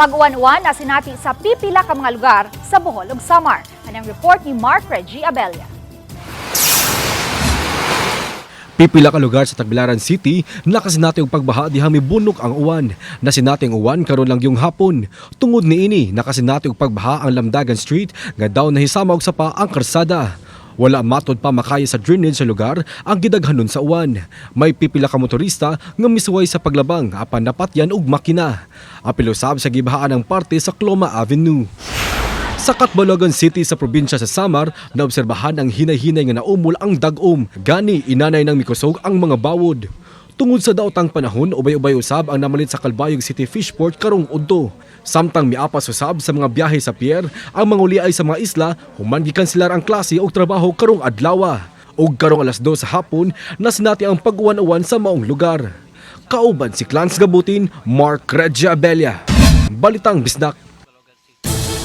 Pag-uwan-uwan na sinati sa pipila ka mga lugar sa Bohol ug Samar. Anong report ni Mark Reggie Abella. Pipila ka lugar sa Tagbilaran City, nakasinati og pagbaha diha mibunok ang uwan. Nasinati ang uwan karon lang yung hapon. Tungod ni ini, nakasinati og pagbaha ang Lamdagan Street nga daw nahisama og sapa ang karsada. Wala matod pa makaya sa drainage sa lugar ang gidaghanon sa uwan. May pipila ka motorista nga misuway sa paglabang apan napatyan og makina. Apilusab sa gibahaan ang parte sa Cloma Avenue. Sa Katbalogan City sa probinsya sa Samar, naobserbahan ang hinay-hinay nga naumol ang dagom. Gani, inanay ng mikusog ang mga bawod. Tungod sa daotang panahon, ubay-ubay usab ang namalit sa Kalbayog City Fishport karong udto. Samtang miapas usab sa mga biyahe sa pier, ang mga uliay sa mga isla, human gikanselar ang klase o trabaho karong adlaw. Ug karong alas 2 sa hapon, nasinati ang pag-uwan-uwan sa maong lugar. Kauban si Clans Gabutin, Mark Regia Abella. Balitang Bisdak.